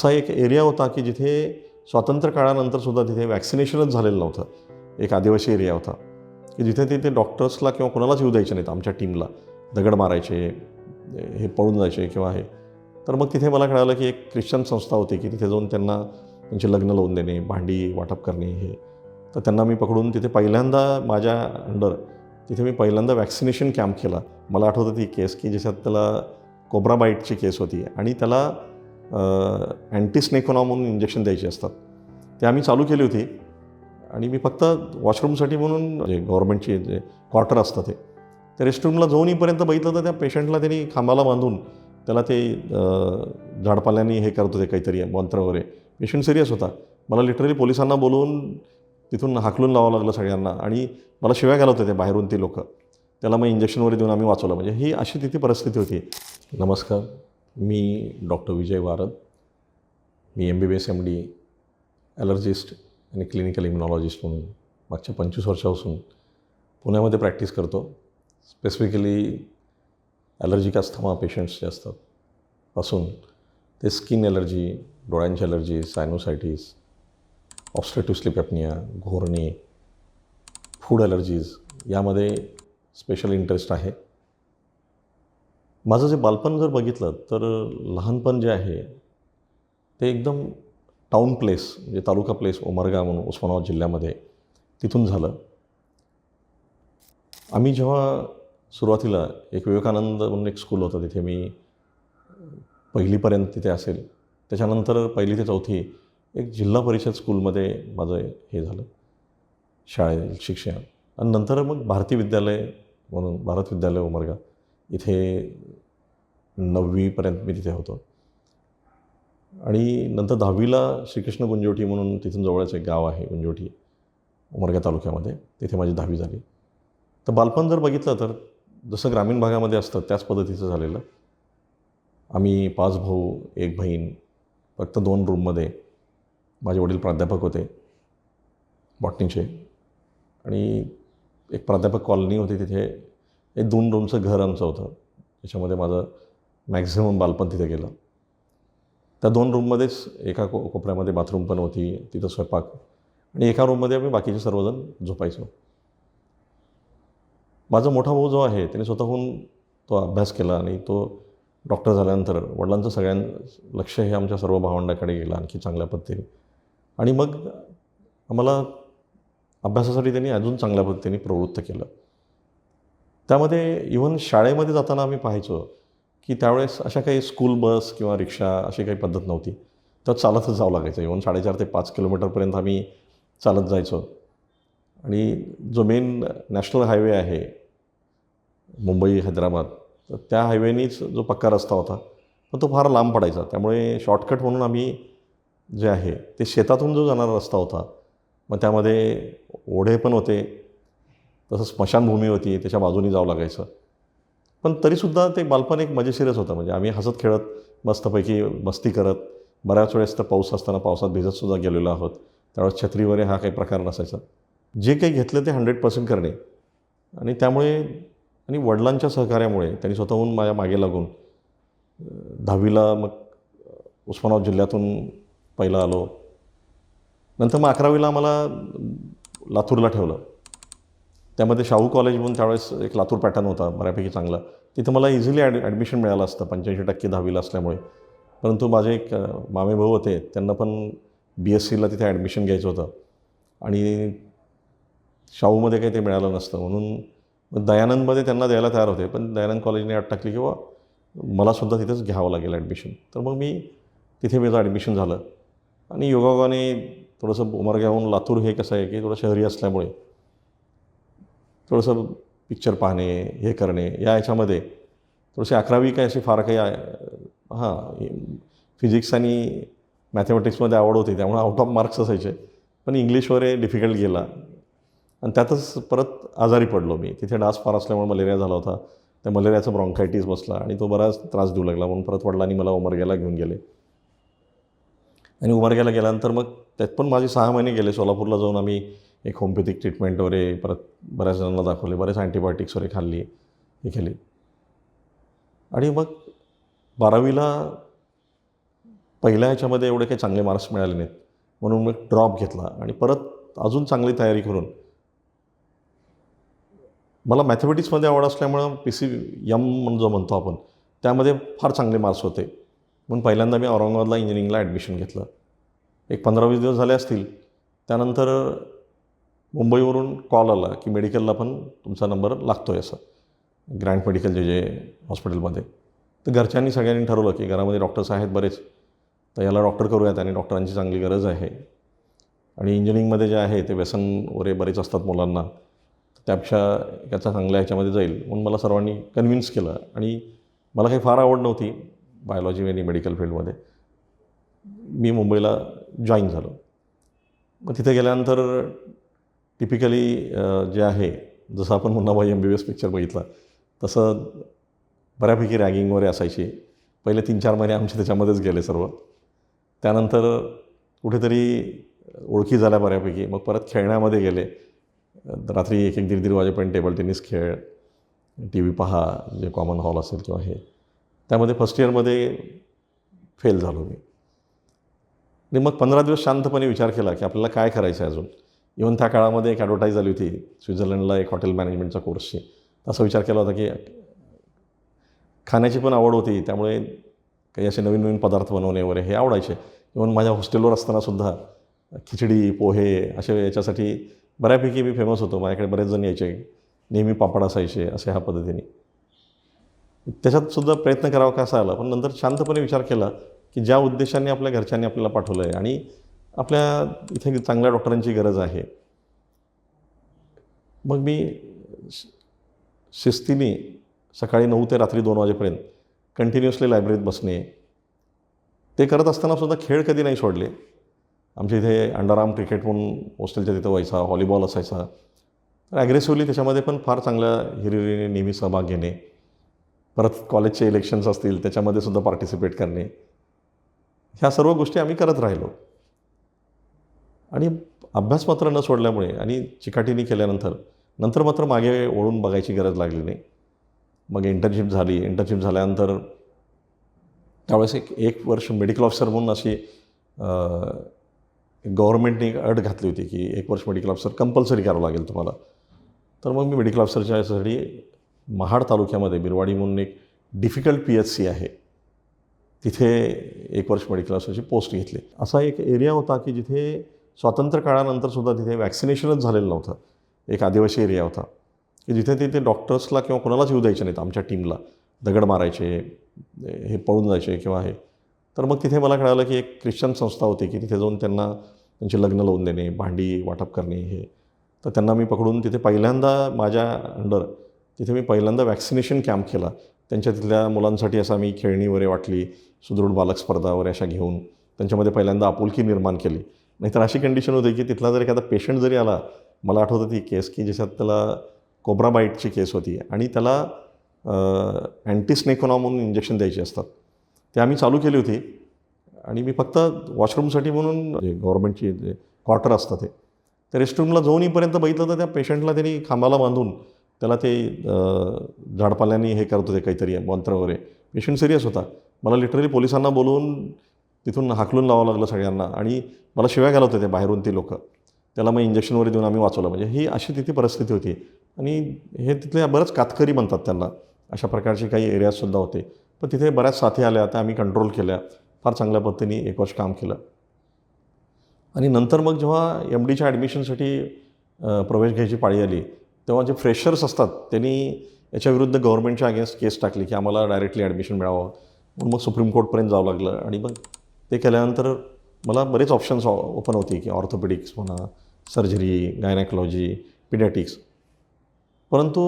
असा एक एरिया होता की जिथे स्वातंत्र्य काळानंतर सुद्धा तिथे वॅक्सिनेशनच झालेलं नव्हतं. एक आदिवासी एरिया होता. की जिथे तिथे डॉक्टर्सला किंवा कोणालाच येऊ द्यायचे नाहीत आमच्या टीमला दगड मारायचे हे पळून जायचे किंवा हे. तर मग तिथे मला कळालं की एक ख्रिश्चन संस्था होती की तिथे जाऊन त्यांना त्यांचे लग्न लावून देणे भांडी वाटप करणे हे. तर त्यांना मी पकडून तिथे पहिल्यांदा माझ्या अंडर तिथे मी पहिल्यांदा वॅक्सिनेशन कॅम्प केला. मला आठवतं ती केस की ज्याच्यात त्याला कोब्राबाईटची केस होती आणि त्याला अँटीस्नेकोना म्हणून इंजेक्शन द्यायची असतात. ते आम्ही चालू केली होती. आणि मी फक्त वॉशरूमसाठी म्हणून जे गव्हर्मेंटचे जे क्वार्टर असतं ते त्या रेस्टरूमला जाऊन येईपर्यंत बघितलं तर त्या पेशंटला त्यांनी खांबाला बांधून त्याला ते झाडपाल्याने हे करत होते काहीतरी मंत्र वगैरे. पेशंट सिरियस होता. मला लिटरली पोलिसांना बोलवून तिथून हाकलून लावावं लागलं सगळ्यांना. आणि मला शिव्या घालत होते बाहेरून ती लोक. त्याला मग इंजेक्शन वगैरे देऊन आम्ही वाचवलं. म्हणजे ही अशी तिथे परिस्थिती होती. नमस्कार. मी डॉक्टर विजय वारद मी M B B S M D allergist आणि क्लिनिकल इम्युनॉलॉजिस्ट म्हणून मागच्या पंचवीस वर्षापासून पुण्यामध्ये प्रॅक्टिस करतो. स्पेसिफिकली ॲलर्जिक अस्थमा पेशंट्स जे असतात पासून ते स्किन ॲलर्जी डोळ्यांची allergy sinusitis obstructive sleep apnoea घोरणे food allergies यामध्ये स्पेशल इंटरेस्ट आहे. माझं जे बालपण जर बघितलं तर लहानपण जे आहे ते एकदम टाऊन प्लेस म्हणजे तालुका प्लेस उमरगा म्हणून उस्मानाबाद जिल्ह्यामध्ये तिथून झालं. आम्ही जेव्हा सुरुवातीला एक विवेकानंद म्हणून एक स्कूल होतं तिथे मी पहिलीपर्यंत तिथे असेल त्याच्यानंतर पहिली ते चौथी एक जिल्हा परिषद स्कूलमध्ये माझं हे झालं शाळेतील शिक्षण. आणि नंतर मग भारती विद्यालय म्हणून भारत विद्यालय उमरगा. इथे नववीपर्यंत मी तिथे होतो. आणि नंतर दहावीला श्रीकृष्ण गुंजोटी म्हणून तिथून जवळच एक गाव आहे गुंजोटी उमरगा तालुक्यामध्ये. तिथे माझी दहावी झाली. तर बालपण जर बघितलं तर जसं ग्रामीण भागामध्ये असतं त्याच पद्धतीचं झालेलं. आम्ही पाच भाऊ एक बहीण फक्त दोन रूममध्ये. माझे वडील प्राध्यापक होते बॉटनीचे. आणि एक प्राध्यापक कॉलनी होती तिथे. हे दोन रूमचं घर आमचं होतं. त्याच्यामध्ये माझं मॅक्झिमम बालपण तिथे गेलं. त्या दोन रूममध्येच एका को कोपऱ्यामध्ये बाथरूम पण होती तिथं स्वयंपाक. आणि एका रूममध्ये आम्ही बाकीचे सर्वजण झोपायचो. माझा मोठा भाऊ जो आहे त्याने स्वतःहून तो अभ्यास केला आणि तो डॉक्टर झाल्यानंतर वडिलांचं सगळ्यां लक्ष हे आमच्या सर्व भावंडाकडे गेलं आणखी चांगल्या पद्धतीने. आणि मग आम्हाला अभ्यासासाठी त्यांनी अजून चांगल्या पद्धतीने प्रवृत्त केलं. त्यामध्ये इव्हन शाळेमध्ये जाताना आम्ही पाहायचो की त्यावेळेस अशा काही स्कूल बस किंवा रिक्षा अशी काही पद्धत नव्हती. तर चालतच जावं लागायचं. इव्हन साडेचार ते पाच किलोमीटरपर्यंत आम्ही चालत जायचो. आणि जो मेन नॅशनल हायवे आहे मुंबई हैदराबाद तर त्या हायवेनीच जो पक्का रस्ता होता पण तो फार लांब पडायचा. त्यामुळे शॉर्टकट म्हणून आम्ही जे आहे ते शेतातून जो जाणारा रस्ता होता मग त्यामध्ये ओढे पण होते. तसं स्मशानभूमी होती त्याच्या बाजूनी जावं लागायचं. पण तरीसुद्धा ते बालपण एक मजेशीरच होतं. म्हणजे आम्ही हसत खेळत मस्तपैकी मस्ती करत बऱ्याच वेळेस तर पाऊस असताना पावसात भिजतसुद्धा गेलेलो आहोत. त्यावेळेस छत्री वगैरे हा काही प्रकार नसायचा. जे काही घेतलं ते हंड्रेड पर्सेंट करणे. आणि त्यामुळे आणि वडिलांच्या सहकार्यामुळे त्यांनी स्वतःहून माझ्या मागे लागून दहावीला मग उस्मानाबाद जिल्ह्यातून पहिला आलो. नंतर मग अकरावीला आम्हाला लातूरला ठेवलं. त्यामध्ये शाहू कॉलेज म्हणून त्यावेळेस एक लातूर पॅटर्न होता बऱ्यापैकी चांगला. तिथं मला इझिली ॲड ॲडमिशन मिळालं असतं पंच्याऐंशी टक्के दहावीला असल्यामुळे. परंतु माझे एक मामे भाऊ होते त्यांना पण बी एस सीला तिथे ॲडमिशन घ्यायचं होतं. आणि शाहूमध्ये काही ते मिळालं नसतं म्हणून दयानंदमध्ये त्यांना द्यायला तयार होते पण दयानंद कॉलेजने अट टाकली किंवा मलासुद्धा तिथेच घ्यावं लागेल ॲडमिशन तर मग मी तिथे माझं ॲडमिशन झालं. आणि योगायोगाने थोडंसं उमरग्याहून लातूर हे कसं आहे की थोडं शहरी असल्यामुळे थोडंसं पिक्चर पाहणे हे करणे या याच्यामध्ये थोडेसे अकरावी काय असे फार काही हां फिजिक्स आणि मॅथमॅटिक्समध्ये आवड होती त्यामुळे आउट ऑफ मार्क्स असायचे. पण इंग्लिश वगैरे डिफिकल्ट गेला. आणि त्यातच परत आजारी पडलो मी. तिथे डास फार असल्यामुळे मलेरिया झाला होता. त्या मलेरियाचा ब्रॉन्कायटिस बसला आणि तो बराच त्रास देऊ लागला. म्हणून परत वडिलांनी मला उमरग्याला घेऊन गेले. आणि उमरग्याला गेल्यानंतर मग त्यात पण माझे सहा महिने गेले. सोलापूरला जाऊन आम्ही एक होमपॅथिक ट्रीटमेंट वगैरे परत बऱ्याच जणांना दाखवले. बरेच अँटीबायोटिक्स वगैरे खाल्ली. हे केली. आणि मग बारावीला पहिल्या ह्याच्यामध्ये एवढे काही चांगले मार्क्स मिळाले नाहीत. म्हणून मग ड्रॉप घेतला. आणि परत अजून चांगली तयारी करून मला मॅथमॅटिक्समध्ये आवड असल्यामुळं पी सी यम म्हणून जो म्हणतो आपण त्यामध्ये फार चांगले मार्क्स होते. म्हणून पहिल्यांदा मी औरंगाबादला इंजिनिअरिंगला ॲडमिशन घेतलं. एक पंधरा वीस दिवस झाले असतील. त्यानंतर मुंबईवरून कॉल आला की मेडिकलला पण तुमचा नंबर लागतो आहे असं. ग्रँड मेडिकल जे जे हॉस्पिटलमध्ये तर घरच्यांनी सगळ्यांनी ठरवलं की घरामध्ये डॉक्टर्स आहेत बरेच. तर याला डॉक्टर करूयात आणि डॉक्टरांची चांगली गरज आहे. आणि इंजिनिअरिंगमध्ये जे आहे ते व्यसन वगैरे बरेच असतात मुलांना. त्यापेक्षा याचा चांगल्या ह्याच्यामध्ये जाईल. म्हणून मला सर्वांनी कन्व्हिन्स केलं. आणि मला काही फार आवड नव्हती बायोलॉजी आणि मेडिकल फील्डमध्ये मी मुंबईला जॉईन झालो. मग तिथे गेल्यानंतर टिपिकली जे आहे जसं आपण Munnabhai M B B S picture बघितला तसं बऱ्यापैकी रॅगिंग वगैरे असायची. पहिले तीन चार महिने आमचे त्याच्यामध्येच गेले सर्व. त्यानंतर कुठेतरी ओळखी झाल्या बऱ्यापैकी. मग परत खेळण्यामध्ये गेले. रात्री एक एक दीड दीड वाजेपर्यंत टेबल टेनिस खेळ टी व्ही पहा जे कॉमन हॉल असेल किंवा हे. त्यामध्ये फर्स्ट इयरमध्ये फेल झालो मी. आणि मग पंधरा दिवस शांतपणे विचार केला की आपल्याला काय करायचं आहे अजून? इवन त्या काळामध्ये एक ॲडव्हर्टाईज आली होती स्वित्झर्लंडला एक हॉटेल मॅनेजमेंटचा कोर्सची असा विचार केला होता की खाण्याची पण आवड होती त्यामुळे काही असे नवीन नवीन पदार्थ बनवणे वगैरे हे आवडायचे. इवन माझ्या हॉस्टेलवर असतानासुद्धा खिचडी पोहे असे याच्यासाठी बऱ्यापैकी मी फेमस होतो. माझ्याकडे बरेच जण यायचे नेहमी पापड असायचे असे ह्या पद्धतीने. त्याच्यात सुद्धा प्रयत्न करावा का असा आला पण नंतर शांतपणे विचार केला की ज्या उद्देशाने आपल्या घरच्यांनी आपल्याला पाठवलं आहे आणि आपल्या इथे चांगल्या डॉक्टरांची गरज आहे. मग मी शि- शिस्तीने सकाळी नऊ ते रात्री दोन वाजेपर्यंत कंटिन्युअसली लायब्ररीत बसणे ते करत असताना सुद्धा खेळ कधी नाही सोडले. आमच्या इथे अंडरआर्म क्रिकेट म्हणून हॉस्टेलच्या तिथं व्हायचा व्हॉलीबॉल असायचा. तर ॲग्रेसिव्हली त्याच्यामध्ये पण फार चांगल्या हिरिरीने नेहमी सहभाग घेणे. परत कॉलेजचे इलेक्शन्स असतील त्याच्यामध्ये सुद्धा पार्टिसिपेट करणे. ह्या सर्व गोष्टी आम्ही करत राहिलो. आणि अभ्यास मात्र न सोडल्यामुळे आणि चिकाटीने केल्यानंतर नंतर मात्र मागे ओढून बघायची गरज लागली नाही. मग इंटर्नशिप झाली. इंटर्नशिप झाल्यानंतर त्यावेळेस एक एक वर्ष मेडिकल ऑफिसर म्हणून अशी गव्हर्नमेंटने एक अट घातली होती की एक वर्ष मेडिकल ऑफिसर कंपल्सरी करावं लागेल तुम्हाला. तर मग मी मेडिकल ऑफिसरच्या याच्यासाठी महाड तालुक्यामध्ये बिरवाडी म्हणून एक डिफिकल्ट पी एच सी आहे. तिथे एक वर्ष मेडिकल ऑफिसरची पोस्ट घेतली. असा एक एरिया होता की जिथे स्वातंत्र्य काळानंतर सुद्धा तिथे वॅक्सिनेशनच झालेलं नव्हतं. एक आदिवासी एरिया होता. की जिथे तिथे डॉक्टर्सला किंवा कोणालाच येऊ द्यायचे नाहीत आमच्या टीमला दगड मारायचे हे पळून जायचे किंवा हे. तर मग तिथे मला कळालं की एक ख्रिश्चन संस्था होती की तिथे जाऊन त्यांना त्यांचे लग्न लावून देणे भांडी वाटप करणे हे. तर त्यांना मी पकडून तिथे पहिल्यांदा माझ्या अंडर तिथे मी पहिल्यांदा वॅक्सिनेशन कॅम्प केला. त्यांच्या तिथल्या मुलांसाठी असा मी खेळणी वगैरे वाटली. सुदृढ बालक स्पर्धा वगैरे अशा घेऊन त्यांच्यामध्ये पहिल्यांदा आपुलकी निर्माण केली. नाहीतर अशी कंडिशन होती की तिथला जर एखादा पेशंट जरी आला मला आठवतं ती केस की ज्याच्यात त्याला कोब्रा बाईटची केस होती आणि त्याला अँटीस्नेकोना म्हणून इंजेक्शन द्यायची असतात. ते आम्ही चालू केली होती आणि मी फक्त वॉशरूमसाठी म्हणून गव्हर्मेंटची गव्हर्नमेंटची जे क्वार्टर असतं ते त्या रेस्टरूमला जाऊन येईपर्यंत बघितलं तर त्या पेशंटला त्यांनी खांबाला बांधून त्याला ते झाडपाल्याने हे करत होते काहीतरी मंत्र वगैरे. पेशंट सिरियस होता. मला लिटरली पोलिसांना बोलवून तिथून हाकलून लावावं लागलं सगळ्यांना. आणि मला शिव्या घालत होते बाहेरून ती लोकं. त्याला मग इंजेक्शन वगैरे देऊन आम्ही वाचवलं. म्हणजे ही अशी तिथे परिस्थिती होती. आणि हे तिथले बरंच कातकरी म्हणतात त्यांना. अशा प्रकारचे काही एरियाजसुद्धा होते. पण तिथे बऱ्याच साथी आल्या त्या आम्ही कंट्रोल केल्या. फार चांगल्या पद्धतीने एक वर्ष काम केलं. आणि नंतर मग जेव्हा एम डीच्या ॲडमिशनसाठी प्रवेश घ्यायची पाळी आली तेव्हा जे फ्रेशर्स असतात त्यांनी याच्याविरुद्ध गव्हर्नमेंटच्या अगेन्स्ट केस टाकली की आम्हाला डायरेक्टली ॲडमिशन मिळावं. मग सुप्रीम कोर्टपर्यंत जावं लागलं. आणि मग ते केल्यानंतर मला बरेच ऑप्शन्स ओपन होते की ऑर्थोपेडिक्स म्हणा सर्जरी गायनॅकॉलॉजी पिडॅटिक्स परंतु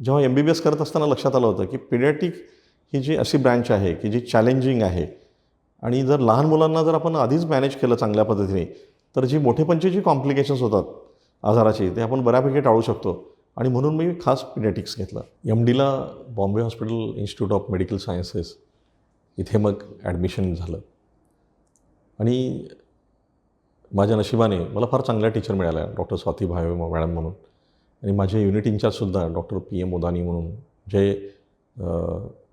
जेव्हा एम बी बी एस करत असताना लक्षात आलं होतं की पिडॅटिक ही जी अशी ब्रँच आहे की जी चॅलेंजिंग आहे आणि जर लहान मुलांना जर आपण आधीच मॅनेज केलं चांगल्या पद्धतीने तर जी मोठेपणची जी कॉम्प्लिकेशन्स होतात आजाराची ते आपण बऱ्यापैकी टाळू शकतो. आणि म्हणून मी खास पिडॅटिक्स घेतला. M Dila Bombay hospital institute of medical sciences इथे मग ॲडमिशन झालं. आणि माझ्या नशिबाने मला फार चांगल्या टीचर मिळाल्या डॉक्टर स्वाती भावे मॅडम म्हणून. आणि माझे युनिट इन्चार्जसुद्धा डॉक्टर पी एम मोदानी म्हणून. जे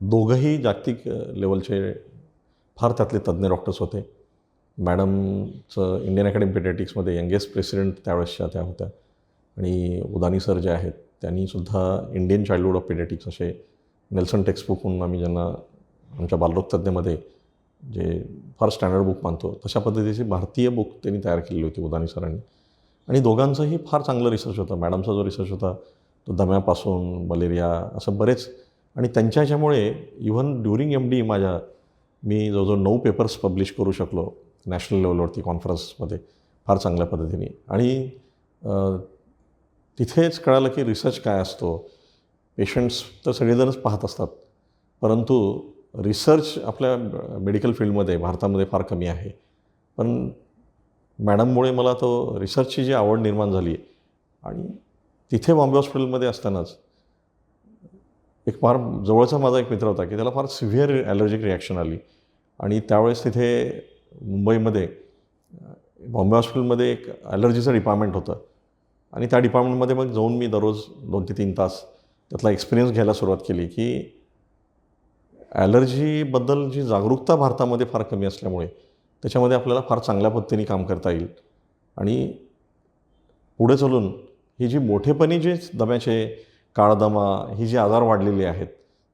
दोघंही जागतिक लेवलचे फार त्यातले तज्ज्ञ डॉक्टर्स होते. मॅडमचं इंडियन अकॅडमी पेडॅटिक्समध्ये यंगेस्ट प्रेसिडेंट त्यावेळेसच्या त्या होत्या. आणि उदानी सर जे आहेत त्यांनीसुद्धा इंडियन चाइल्डहूड ऑफ पेडेटिक्स असे नेल्सन टेक्स्टबुक म्हणून आम्ही ज्यांना आमच्या बालरोगतज्ञमध्ये जे फार स्टँडर्ड बुक मानतो तशा पद्धतीची भारतीय बुक त्यांनी तयार केलेली होती उदानी सरांनी. आणि दोघांचंही फार चांगलं रिसर्च होतं. मॅडमचा जो रिसर्च होता तो दम्यापासून मलेरिया असं बरेच. आणि त्यांच्या ह्याच्यामुळे इव्हन ड्युरिंग एम डी माझ्या मी जवळजवळ नऊ पेपर्स पब्लिश करू शकलो नॅशनल लेवलवरती कॉन्फरन्समध्ये फार चांगल्या पद्धतीने. आणि तिथेच कळालं की रिसर्च काय असतो. पेशंट्स तर सगळेजणच पाहत असतात. परंतु रिसर्च आपल्या मेडिकल फील्डमध्ये भारतामध्ये फार कमी आहे. पण मॅडममुळे मला तो रिसर्चची जी आवड निर्माण झाली आणि तिथे बॉम्बे हॉस्पिटलमध्ये असतानाच एक फार जवळचा माझा एक मित्र होता की त्याला फार सिव्हिअर ॲलर्जिक रिॲक्शन आली. आणि त्यावेळेस तिथे मुंबईमध्ये बॉम्बे हॉस्पिटलमध्ये एक ॲलर्जीचं डिपार्टमेंट होतं. आणि त्या डिपार्टमेंटमध्ये मग जाऊन मी दररोज दोन ते तीन तास त्यातला एक्सपिरियन्स घ्यायला सुरुवात केली की ॲलर्जीबद्दल जी जागरूकता भारतामध्ये फार कमी असल्यामुळे त्याच्यामध्ये आपल्याला फार चांगल्या पद्धतीने काम करता येईल. आणि पुढे चालून ही जी मोठेपणी जे दम्याचे काळदमा ही जी आजार वाढलेली आहेत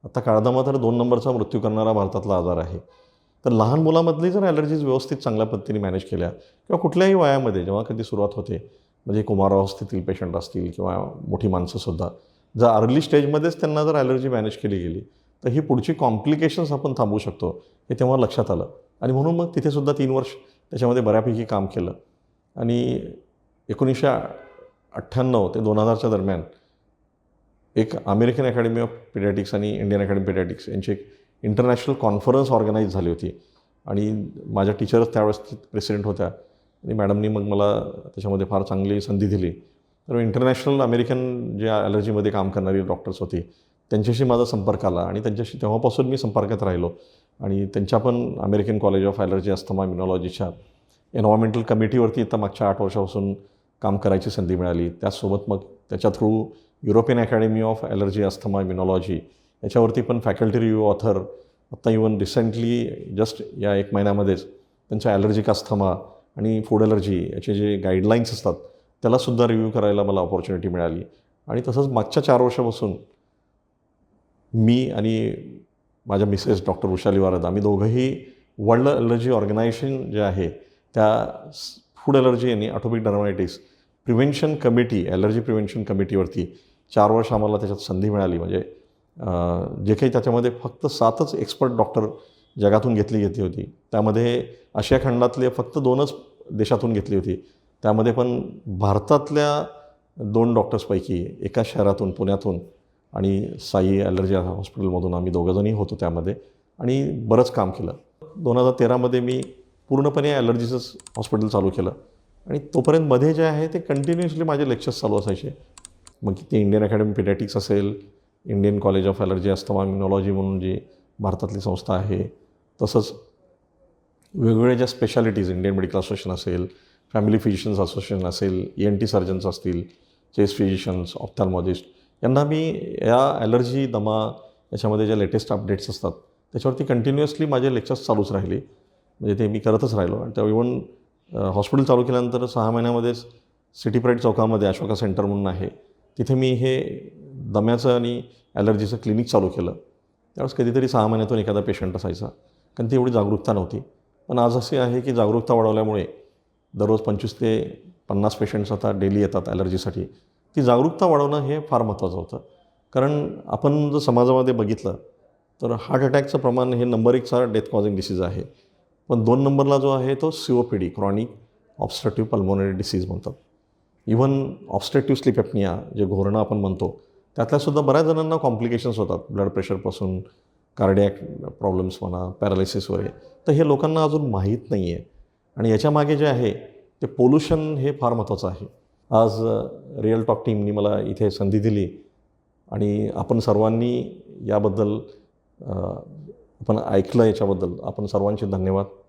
आता काळदमा तर दोन नंबरचा मृत्यू करणारा भारतातला आजार आहे. तर लहान मुलामधली जर ॲलर्जीज व्यवस्थित चांगल्या पद्धतीने मॅनेज केल्या किंवा कुठल्याही वयामध्ये जेव्हा कधी सुरुवात होते म्हणजे कुमारावस्थेतील पेशंट असतील किंवा मोठी माणसंसुद्धा जर अर्ली स्टेजमध्येच त्यांना जर ॲलर्जी मॅनेज केली गेली तर ही पुढची कॉम्प्लिकेशन्स आपण थांबवू शकतो हे तेव्हा लक्षात आलं. आणि म्हणून मग तिथेसुद्धा तीन वर्ष त्याच्यामध्ये बऱ्यापैकी काम केलं. आणि एकोणीसशे अठ्ठ्याण्णव ते दोन हजारच्या दरम्यान एक अमेरिकन अकॅडमी ऑफ पिडॅटिक्स आणि इंडियन अकॅडमी पिडॅटिक्स यांची एक इंटरनॅशनल कॉन्फरन्स ऑर्गनाईज झाली होती. आणि माझ्या टीचरच त्यावेळेस प्रेसिडेंट होत्या. आणि मॅडमनी मग मला त्याच्यामध्ये फार चांगली संधी दिली. तर इंटरनॅशनल अमेरिकन जे ॲलर्जीमध्ये काम करणारी डॉक्टर्स होती त्यांच्याशी माझा संपर्क आला आणि त्यांच्याशी तेव्हापासून मी संपर्कात राहिलो. आणि त्यांच्या पण American college of allergy asthma इम्युनॉलॉजीच्या environmental कमिटीवरती इथं मागच्या आठ वर्षापासून काम करायची संधी मिळाली. त्याचसोबत मग त्याच्या through European academy of allergy asthma immunology याच्यावरती पण फॅकल्टी रिव्ह्यू ऑथर आत्ता इवन रिसेंटली जस्ट या एक महिन्यामध्येच त्यांच्या ॲलर्जिक अस्थमा आणि फूड ॲलर्जी याचे जे गाईडलाईन्स असतात त्यालासुद्धा रिव्ह्यू करायला मला ऑपॉर्च्युनिटी मिळाली. आणि तसंच मागच्या चार वर्षापासून मी आणि माझ्या मिसेस डॉक्टर वृषाली वारद आम्ही दोघंही वर्ल्ड ॲलर्जी ऑर्गनायझेशन जे आहे त्या फूड ॲलर्जी आणि atopic dermatitis prevention committee allergy prevention कमिटीवरती चार वर्ष आम्हाला त्याच्यात संधी मिळाली. म्हणजे जे काही त्याच्यामध्ये फक्त सातच एक्सपर्ट डॉक्टर जगातून घेतली घेतली होती. त्यामध्ये आशिया खंडातले फक्त दोनच देशातून घेतली होती. त्यामध्ये पण भारतातल्या दोन डॉक्टर्सपैकी एका शहरातून पुण्यातून आणि साई ॲलर्जी हॉस्पिटलमधून आम्ही दोघंजणही होतो त्यामध्ये आणि बरंच काम केलं. दोन हजार तेरामध्ये मी पूर्णपणे ॲलर्जीचंच हॉस्पिटल चालू केलं आणि तोपर्यंत मध्ये जे आहे ते कंटिन्युअसली माझे लेक्चर्स चालू असायचे. मग ते इंडियन अकॅडमी पिडॅटिक्स असेल Indian college of allergy asthma immunology म्हणून जी भारतातली संस्था आहे तसंच वेगवेगळ्या ज्या स्पेशालिटीज इंडियन मेडिकल असोसिएशन असेल फॅमिली फिजिशियन्स असोसिएशन असेल ई एन टी सर्जन्स असतील चेस्ट फिजिशियन्स ऑप्थॅल्मॉजिस्ट यांना मी या ॲलर्जी दमा याच्यामध्ये ज्या लेटेस्ट अपडेट्स असतात त्याच्यावरती कंटिन्युअसली माझे लेक्चर्स चालूच राहिले. म्हणजे ते मी करतच राहिलो. आणि त्या इवन हॉस्पिटल चालू केल्यानंतर सहा महिन्यामध्येच सिटी प्राईड चौकामध्ये अशोका सेंटर म्हणून आहे. तिथे मी हे दम्याचं आणि ॲलर्जीचं क्लिनिक चालू केलं. त्यावेळेस कधीतरी सहा महिन्यातून एखादा पेशंट असायचा. कारण ती एवढी जागरूकता नव्हती. पण आज असे आहे की जागरूकता वाढवल्यामुळे दररोज पंचवीस ते पन्नास पेशंट्स आता डेली येतात ॲलर्जीसाठी. ती जागरूकता वाढवणं हे फार महत्त्वाचं होतं. कारण आपण जर समाजामध्ये बघितलं तर हार्ट अटॅकचं प्रमाण हे नंबर एकचा डेथ कॉझिंग डिसीज आहे. पण दोन नंबरला जो आहे तो COPD chronic obstructive pulmonary disease म्हणतात. इव्हन ऑब्स्ट्रक्टिव्ह स्लिप ॲपनिया जे घोरणं आपण म्हणतो त्यातल्यासुद्धा बऱ्याच जणांना कॉम्प्लिकेशन्स होतात ब्लड प्रेशरपासून कार्डिॲक प्रॉब्लेम्स म्हणा पॅरालिसिस वगैरे तर हे लोकांना अजून माहीत नाही आहे आणि याच्यामागे जे आहे ते पोल्युशन हे फार महत्त्वाचं आहे. आज रिअल टॉक टीमनी मला इथे संधी दिली आणि आपण सर्वांनी याबद्दल आपण ऐकलं याच्याबद्दल. आपण सर्वांचे धन्यवाद.